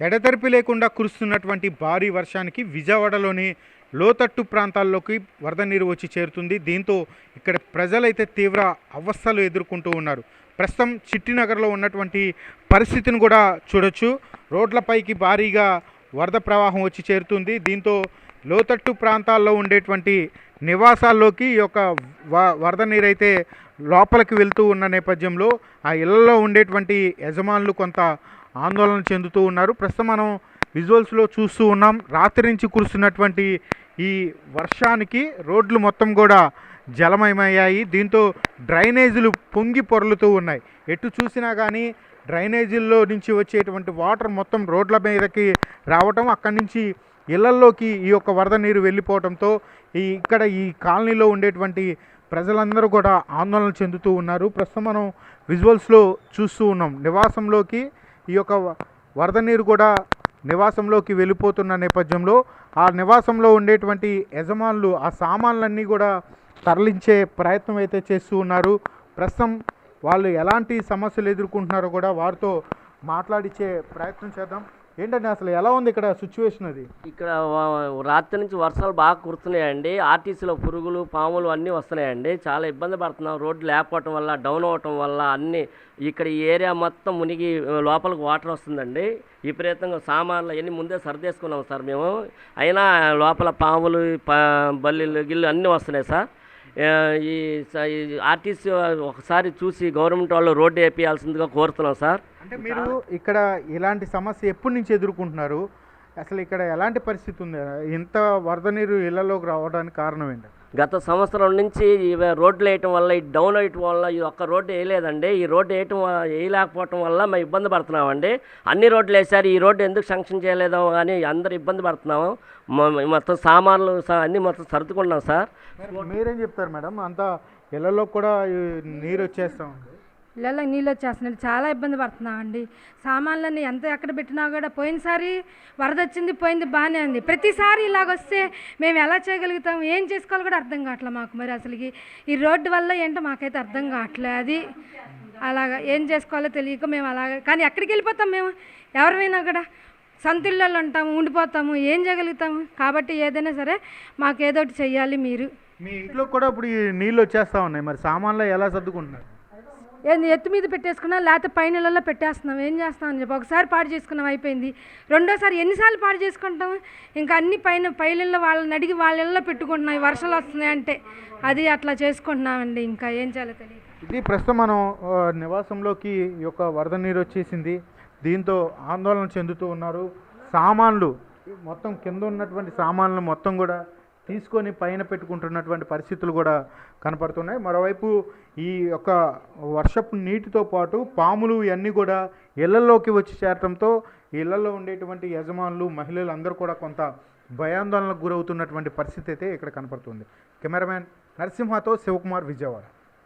ఎడతెరిపి లేకుండా కురుస్తున్నటువంటి భారీ వర్షానికి విజయవాడలోని లోతట్టు ప్రాంతాల్లోకి వరద నీరు వచ్చి చేరుతుంది. దీంతో ఇక్కడ ప్రజలైతే తీవ్ర అవస్థలు ఎదుర్కొంటూ ఉన్నారు. ప్రస్తుతం చిట్టినగర్లో ఉన్నటువంటి పరిస్థితిని కూడా చూడొచ్చు. రోడ్లపైకి భారీగా వరద ప్రవాహం వచ్చి చేరుతుంది. దీంతో లోతట్టు ప్రాంతాల్లో ఉండేటువంటి నివాసాల్లోకి ఈ యొక్క వ- వరద నీరైతే లోపలికి వెళ్తూ ఉన్న నేపథ్యంలో ఆ ఇళ్ళలో ఉండేటువంటి యజమానులు కొంత ఆందోళన చెందుతూ ఉన్నారు. ప్రస్తుతం మనం విజువల్స్లో చూస్తూ ఉన్నాం. రాత్రి నుంచి కురుస్తున్నటువంటి ఈ వర్షానికి రోడ్లు మొత్తం కూడా జలమయమయ్యాయి. దీంతో డ్రైనేజీలు పొంగి పొరలుతూ ఉన్నాయి. ఎటు చూసినా కానీ డ్రైనేజీల్లో నుంచి వచ్చేటువంటి వాటర్ మొత్తం రోడ్ల మీదకి రావటం అక్కడి నుంచి ఇళ్ళల్లోకి ఈ యొక్క వరద నీరు వెళ్ళిపోవడంతో ఈ ఇక్కడ ఈ కాలనీలో ఉండేటువంటి ప్రజలందరూ కూడా ఆందోళన చెందుతూ ఉన్నారు. ప్రస్తుతం మనం విజువల్స్లో చూస్తూ ఉన్నాం. నివాసంలోకి ఈ యొక్క వరద నీరు కూడా నివాసంలోకి వెళ్ళిపోతున్న నేపథ్యంలో ఆ నివాసంలో ఉండేటువంటి యజమానులు ఆ సామాన్లన్నీ కూడా తరలించే ప్రయత్నం అయితే చేస్తూ ఉన్నారు. ప్రస్తుతం వాళ్ళు ఎలాంటి సమస్యలు ఎదుర్కొంటున్నారో కూడా వారితో మాట్లాడిచ్చే ప్రయత్నం చేద్దాం. ఏంటండి అసలు ఎలా ఉంది ఇక్కడ సిచ్యువేషన్ అది? ఇక్కడ రాత్రి నుంచి వర్షాలు బాగా కురుతున్నాయండి ఆర్టీసీలో పురుగులు పాములు అన్నీ వస్తున్నాయండి. చాలా ఇబ్బంది పడుతున్నాం. రోడ్లు లేకపోవటం వల్ల డౌన్ అవ్వటం వల్ల అన్నీ ఇక్కడ ఈ ఏరియా మొత్తం మునిగి లోపలికి వాటర్ వస్తుందండి. విపరీతంగా సామాన్లు అవన్నీ ముందే సర్దేసుకున్నాం సార్ మేము. అయినా లోపల పాములు బల్లిలు గిల్లు అన్నీ వస్తున్నాయి సార్. ఈ స- ఈ ఆర్టీసీ ఒకసారి చూసి గవర్నమెంట్ వాళ్ళు రోడ్డు వేపియాల్సిందిగా కోరుతున్నాం సార్. అంటే మీరు ఇక్కడ ఇలాంటి సమస్య ఎప్పటి నుంచి ఎదుర్కొంటున్నారు? అసలు ఇక్కడ ఎలాంటి పరిస్థితి ఉంది? ఇంత వరద నీరు ఇళ్ళలోకి రావడానికి కారణం ఏంటి? గత సంవత్సరం నుంచి రోడ్లు వేయటం వల్ల ఈ డౌన్ వేయటం వల్ల ఈ ఒక్క రోడ్డు వేయలేదండి. ఈ రోడ్డు వేయటం వేయలేకపోవటం వల్ల మేము ఇబ్బంది పడుతున్నామండి. అన్ని రోడ్లు వేశారు. ఈ రోడ్డు ఎందుకు శాంక్షన్ చేయలేదో అని అందరు ఇబ్బంది పడుతున్నాము. మొత్తం సామాన్లు స- అన్నీ మొత్తం సర్దుకున్నాం సార్. మీరేం చెప్తారు మేడం? అంతా ఇళ్ళలో కూడా నీరు వచ్చేస్తాం. ఇళ్ళలో నీళ్ళు వచ్చేస్తున్నాయి. చాలా ఇబ్బంది పడుతున్నామండి సామాన్లన్నీ ఎంత ఎక్కడ పెట్టినా కూడా పోయినసారి వరద వచ్చింది పోయింది బాగానే ఉంది. ప్రతిసారి ఇలాగ వస్తే మేము ఎలా చేయగలుగుతాం? ఏం చేసుకోవాలో కూడా అర్థం కావట్లే మాకు మరి అసలుకి. ఈ రోడ్డు వల్ల ఏంటో మాకైతే అర్థం కావట్లే అది అలాగా ఏం చేసుకోవాలో తెలియక మేము అలాగ కానీ ఎక్కడికి వెళ్ళిపోతాం మేము? ఎవరిమైనా కూడా సొంత ఉంటాము ఉండిపోతాము ఏం చేయగలుగుతాము? కాబట్టి ఏదైనా సరే మాకు ఏదో ఒకటి చెయ్యాలి మీరు. మీ ఇంట్లో కూడా ఇప్పుడు ఈ నీళ్ళు వచ్చేస్తా ఉన్నాయి. మరి సామాన్లు ఎలా సర్దుకుంటున్నారు? ఏంది ఎత్తు మీద పెట్టేసుకున్నా లేకపోతే పైన పెట్టేస్తున్నాం ఏం చేస్తాం అని చెప్పి ఒకసారి పాడు చేసుకున్నాం అయిపోయింది. రెండోసారి ఎన్నిసార్లు పాడు చేసుకుంటాం ఇంకా అన్ని పైన పైలల్లో వాళ్ళని అడిగి వాళ్ళ పెట్టుకుంటున్నాం వర్షాలు వస్తున్నాయి అంటే. అది అట్లా చేసుకుంటున్నామండి ఇంకా ఏం చేయాలో తెలియదు. ఇది ప్రస్తుతం మనం నివాసంలోకి యొక్క వరద నీరు వచ్చేసింది. దీంతో ఆందోళన చెందుతూ ఉన్నారు సామాన్లు. మొత్తం కింద ఉన్నటువంటి సామాన్లు మొత్తం కూడా తీసుకొని పైన పెట్టుకుంటున్నటువంటి పరిస్థితులు కూడా కనపడుతున్నాయి. మరోవైపు ఈ యొక్క వర్షపు నీటితో పాటు పాములు ఇవన్నీ కూడా ఇళ్ళలోకి వచ్చి చేరటంతో ఇళ్ళలో ఉండేటువంటి యజమానులు మహిళలు అందరూ కూడా కొంత భయాందోళనకు గురవుతున్నటువంటి పరిస్థితి అయితే ఇక్కడ కనపడుతుంది. కెమెరామ్యాన్ నరసింహతో శివకుమార్ విజయవాడ.